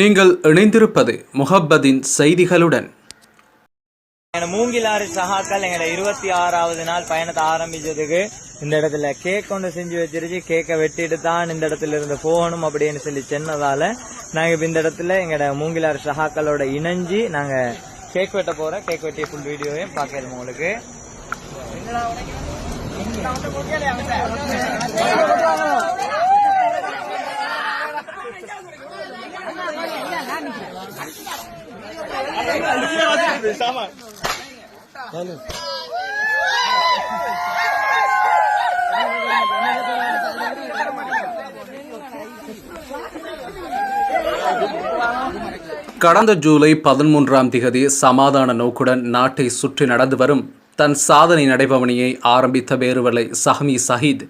நீங்கள் இணைந்திருப்பது முஹப்பதின் செய்திகளுடன். எங்க மூங்கிலாறு சகாக்கள் எங்களோட இருபத்தி ஆறாவது நாள் பயணத்தை ஆரம்பிச்சதுக்கு இந்த இடத்துல கேக் கொண்டு செஞ்சு வச்சிருச்சு. கேக்கை வெட்டிட்டு தான் இந்த இடத்துல இருந்து போகணும் அப்படின்னு சொல்லி சொன்னதால நாங்க இப்ப இந்த இடத்துல எங்கட மூங்கிலாறு சகாக்களோட இணைஞ்சு நாங்க கேக் வெட்ட போறோம். கேக் வெட்டிய ஃபுல் வீடியோவையும் பாக்கிறோம் உங்களுக்கு. கடந்த ஜூலை பதிமூன்றாம் திகதி சமாதான நோக்குடன் நாட்டை சுற்றி நடந்து வரும் தன் சாதனை நடைபவனியை ஆரம்பித்த வேறுவலை சஹமி சஹீத்.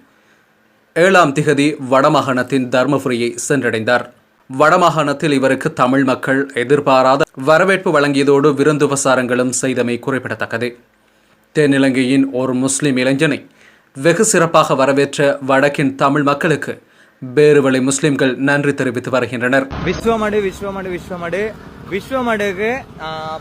ஏழாம் திகதி வடமாகாணத்தின் தர்மபுரியை சென்றடைந்தார். வடமாகாணத்தில் இவருக்கு தமிழ் மக்கள் எதிர்பாராத வரவேற்பு வழங்கியதோடு விருந்துபசாரங்களும் செய்தமை குறிப்பிடத்தக்கது. தென்னிலங்கையின் ஒரு முஸ்லிம் இளைஞனை வெகு சிறப்பாக வரவேற்ற வடக்கின் தமிழ் மக்களுக்கு பேருவழி முஸ்லிம்கள் நன்றி தெரிவித்து வருகின்றனர். விஸ்வமடு விஸ்வமடு விஸ்வமடு. விஸ்வமடுக்கு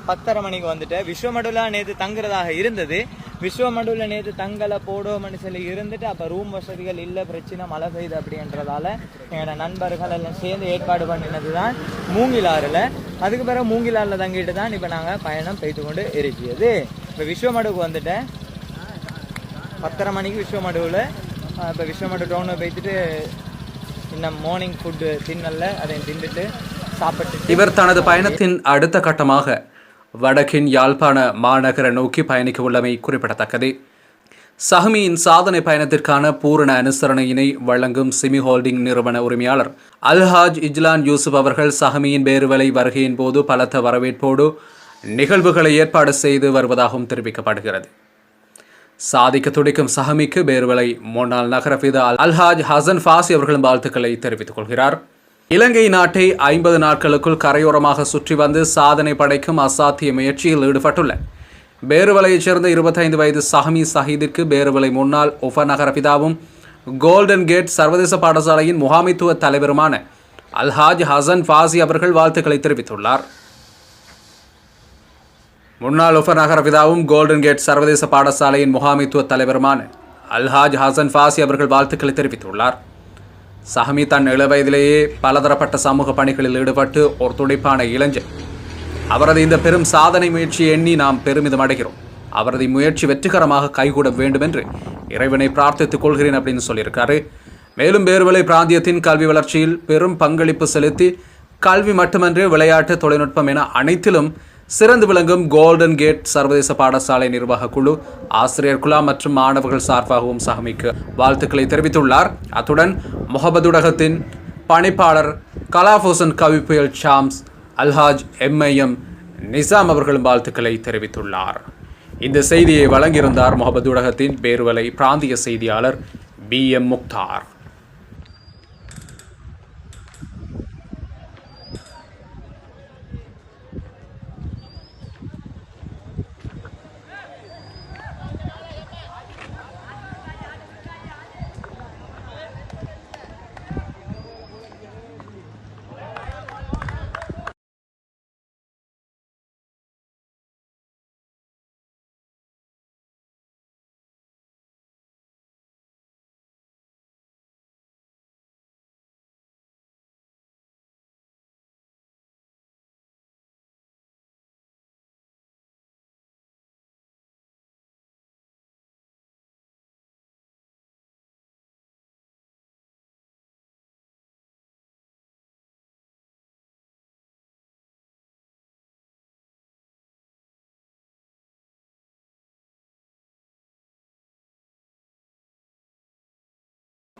பத்தரை மணிக்கு வந்துட்டு விஸ்வமடுலாம் நேற்று தங்குறதாக இருந்தது. விஸ்வமடுவில் நேற்று தங்கலை போடுவோம்னு சொல்லி இருந்துட்டு அப்போ ரூம் வசதிகள் இல்லை பிரச்சனை மழை பெய்யுது அப்படின்றதால எங்களோட நண்பர்கள் எல்லாம் சேர்ந்து ஏற்பாடு பண்ணினது தான் மூங்கிலாறுல. அதுக்கு பிறகு மூங்கிலாறுல தங்கிட்டு தான் இப்போ நாங்கள் பயணம் பெய்து கொண்டு இருக்கிறது. இப்போ விஸ்வமடுவுக்கு வந்துட்டேன். பத்தரை மணிக்கு விஸ்வமடுவில் இப்போ விஸ்வமடு டவுனில் போய்த்துட்டு இன்னும் மார்னிங் ஃபுட்டு தின்னல அதை தின்றுட்டு சாப்பிட்டு இவர் தனது பயணத்தின் அடுத்த கட்டமாக வடக்கின் யாழ்ப்பாண மாநகர நோக்கி பயணிக்க உள்ளமை குறிப்பிடத்தக்கது. சஹமியின் சாதனை பயணத்திற்கான பூரண அனுசரணையினை வழங்கும் சிமி ஹோல்டிங் நிறுவன உரிமையாளர் அல்ஹாஜ் இஜ்லான் யூசுப் அவர்கள் சஹமியின் பேருவலை வருகையின் போது பலத்த வரவேற்போடு நிகழ்வுகளை ஏற்பாடு செய்து வருவதாகவும் தெரிவிக்கப்படுகிறது. சாதிக்க துடிக்கும் சஹமிக்கு பேர்வலை முன்னாள் நகரபிதா அல்ஹாஜ் ஹசன் ஃபாசி அவர்களும் வாழ்த்துக்களை தெரிவித்துக் கொள்கிறார். இலங்கை நாட்டை ஐம்பது நாட்களுக்குள் கரையோரமாக சுற்றி வந்து சாதனை படைக்கும் அசாத்திய முயற்சியில் ஈடுபட்டுள்ள பேருவலையைச் சேர்ந்த இருபத்தைந்து வயது சஹமி சஹீதிற்கு பேருவலை முன்னாள் உப நகரபிதாவும் கோல்டன் கேட் சர்வதேச பாடசாலையின் முகாமைத்துவ தலைவருமான அல்ஹாஜ் ஹசன் ஃபாசி அவர்கள் வாழ்த்துக்களை தெரிவித்துள்ளார். முன்னாள் உபநகர பிதாவும் கோல்டன் கேட் சர்வதேச பாடசாலையின் முகாமைத்துவ தலைவருமான அல்ஹாஜ் ஹசன் ஃபாசி அவர்கள் வாழ்த்துக்களை தெரிவித்துள்ளார். சஹமி தன் இளவயதிலேயே பலதரப்பட்ட சமூக பணிகளில் ஈடுபட்டு ஒரு துடிப்பான இளைஞர் அவரது இந்த பெரும் சாதனை முயற்சியை எண்ணி நாம் பெருமிதம் அடைகிறோம். அவரது முயற்சி வெற்றிகரமாக கைகூட வேண்டும் என்று இறைவனை பிரார்த்தித்துக் கொள்கிறேன் அப்படின்னு சொல்லியிருக்காரு. மேலும் பேர்வலை பிராந்தியத்தின் கல்வி வளர்ச்சியில் பெரும் பங்களிப்பு செலுத்தி கல்வி மட்டுமன்றி விளையாட்டு தொழில்நுட்பம் என அனைத்திலும் சிறந்து விளங்கும் கோல்டன் கேட் சர்வதேச பாடசாலை நிர்வாக குழு ஆசிரியர் குழா மற்றும் மாணவர்கள் சார்பாகவும் சஹமிக்கு வாழ்த்துக்களை தெரிவித்துள்ளார். அத்துடன் முகமதுடகத்தின் பணிப்பாளர் கலாஃபோசன் கவிப்புயல் Shams Alhaj M I M Nizam அவர்களும் வாழ்த்துக்களை தெரிவித்துள்ளார். இந்த செய்தியை வழங்கியிருந்தார் முகமது உலகத்தின் பேர்வலை பிராந்திய செய்தியாளர் பி எம் முக்தார்.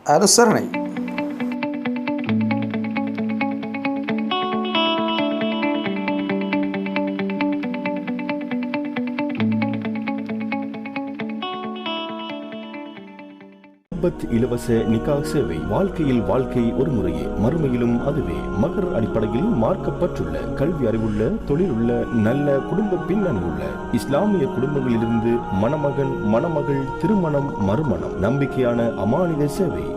அனுசரணை. முகப்பத் இலவச நிகா சேவை. வாழ்க்கையில் வாழ்க்கை ஒரு முறையே. மறுமையிலும் அதுவே. மகர் அடிப்படையில் மார்க்கப்பட்டுள்ள கல்வி அறிவுள்ள தொழிலுள்ள நல்ல குடும்ப பின்னணியுள்ள இஸ்லாமிய குடும்பங்களிலிருந்து மணமகன் மணமகள் திருமணம் மறுமணம் நம்பிக்கையான அமானித சேவை.